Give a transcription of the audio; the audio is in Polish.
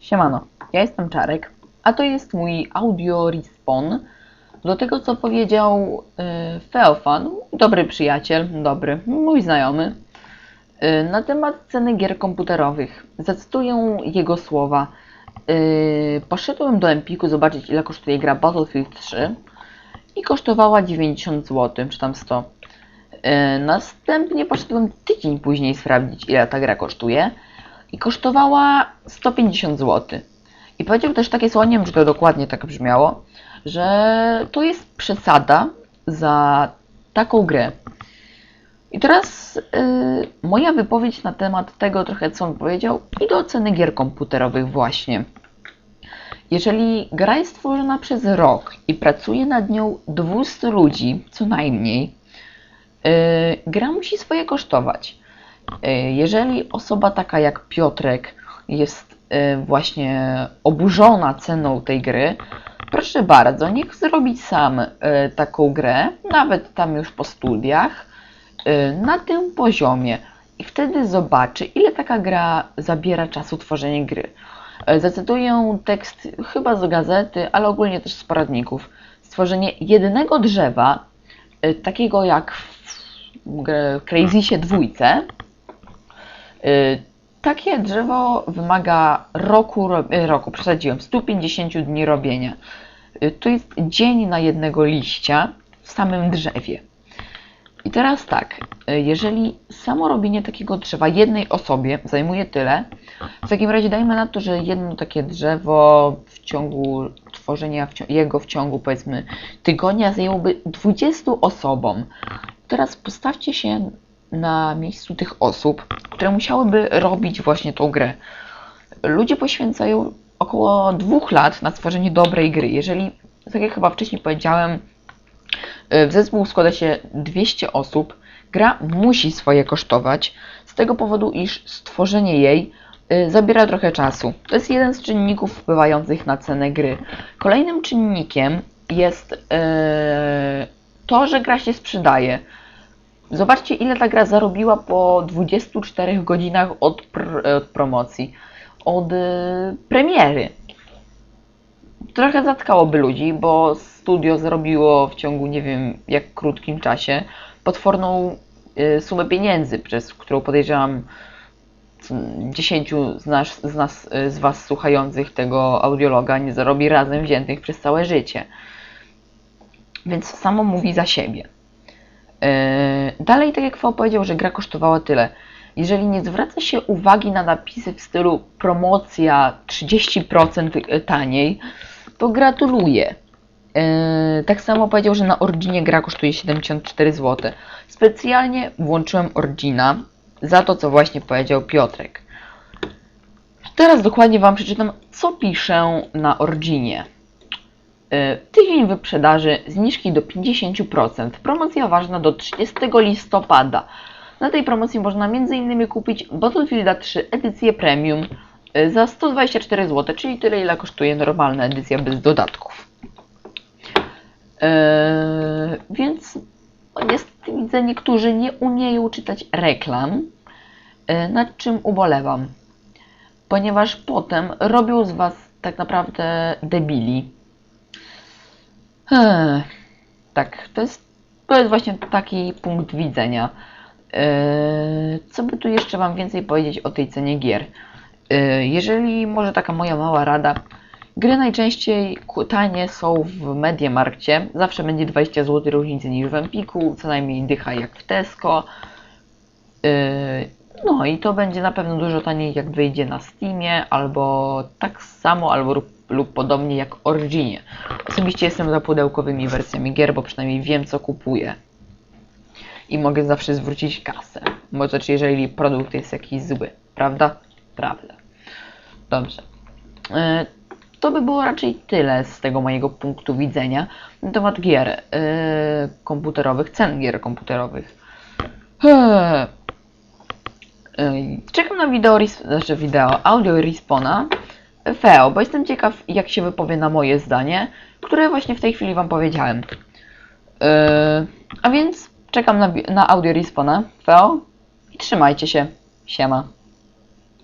Siemano, ja jestem Czarek, a to jest mój audio respawn do tego, co powiedział y, Feofan, dobry przyjaciel, dobry, mój znajomy, y, na temat ceny gier komputerowych. Zacytuję jego słowa. Y, poszedłem do Empiku zobaczyć, ile kosztuje gra Battlefield 3 i kosztowała 90 zł, czy tam 100. Y, następnie poszedłem tydzień później sprawdzić, ile ta gra kosztuje i kosztowała 150 zł. I powiedział też takie słowa, nie wiem, czy to dokładnie tak brzmiało, że to jest przesada za taką grę. I teraz y, moja wypowiedź na temat tego trochę, co on powiedział, i do ceny gier komputerowych właśnie. Jeżeli gra jest stworzona przez rok i pracuje nad nią 200 ludzi, co najmniej, y, gra musi swoje kosztować. Y, Jeżeli osoba taka jak Piotrek jest y, właśnie oburzona ceną tej gry, proszę bardzo, niech zrobi sam y, taką grę, nawet tam już po studiach, na tym poziomie. I wtedy zobaczy, ile taka gra zabiera czasu tworzenia gry. Zacytuję tekst chyba z gazety, ale ogólnie też z poradników. Stworzenie jednego drzewa, takiego jak w grze Crazysie dwójce, Takie drzewo wymaga roku, ro- y, roku, przesadziłem, 150 dni robienia. Y, To jest dzień na jednego liścia w samym drzewie. I teraz tak, y, jeżeli samo robienie takiego drzewa jednej osobie zajmuje tyle, w takim razie dajmy na to, że jedno takie drzewo w ciągu tworzenia w cio- jego w ciągu powiedzmy tygodnia zajęłoby 20 osobom. Teraz postawcie się na miejscu tych osób, które musiałyby robić właśnie tą grę. Ludzie poświęcają około dwóch lat na stworzenie dobrej gry. Jeżeli, tak jak chyba wcześniej powiedziałem, y, w zespół składa się 200 osób, gra musi swoje kosztować, z tego powodu, iż stworzenie jej y, zabiera trochę czasu. To jest jeden z czynników wpływających na cenę gry. Kolejnym czynnikiem jest y, to, że gra się sprzedaje. Zobaczcie, ile ta gra zarobiła po 24 godzinach od, pr- od promocji, od y, premiery. Trochę zatkałoby ludzi, bo studio zrobiło w ciągu nie wiem jak krótkim czasie potworną y, sumę pieniędzy, przez którą podejrzewam c- 10 z nas, z nas, z Was słuchających tego audiologa nie zarobi razem wziętych przez całe życie. Więc samo mówi za siebie. Yy, Dalej, tak jak Fał powiedział, że gra kosztowała tyle. Jeżeli nie zwraca się uwagi na napisy w stylu promocja 30% taniej, to gratuluję. Yy, Tak samo powiedział, że na Originie gra kosztuje 74 zł. Specjalnie włączyłem Origina za to, co właśnie powiedział Piotrek. Teraz dokładnie Wam przeczytam, co piszę na Originie. Y, Tydzień wyprzedaży, zniżki do 50%. Promocja ważna do 30 listopada. Na tej promocji można m.in. kupić Battlefielda 3 edycję premium y, za 124 zł, czyli tyle ile kosztuje normalna edycja bez dodatków. Yy, więc no niestety widzę, niektórzy nie umieją czytać reklam, yy, nad czym ubolewam, ponieważ potem robią z Was tak naprawdę debili. Tak, to jest, to jest właśnie taki punkt widzenia. Eee, Co by tu jeszcze Wam więcej powiedzieć o tej cenie gier? Eee, Jeżeli może taka moja mała rada, gry najczęściej tanie są w Mediamarkcie, zawsze będzie 20 zł różnicy niż w Empiku, co najmniej dycha jak w Tesco. Eee, No i to będzie na pewno dużo taniej jak wyjdzie na Steamie, albo tak samo, albo lub, podobnie jak Originie. Osobiście jestem za pudełkowymi wersjami gier, bo przynajmniej wiem co kupuję. I mogę zawsze zwrócić kasę. Bo to czy jeżeli produkt jest jakiś zły, prawda? Prawda. Dobrze. E, To by było raczej tyle z tego mojego punktu widzenia na temat gier e, komputerowych, cen gier komputerowych. Eee. Ej, Czekam na wideo, znaczy wideo, audio Respona Feo, bo jestem ciekaw, jak się wypowie na moje zdanie, które właśnie w tej chwili Wam powiedziałem. Yy, a więc czekam na, na audio Respona Feo i trzymajcie się. Siema.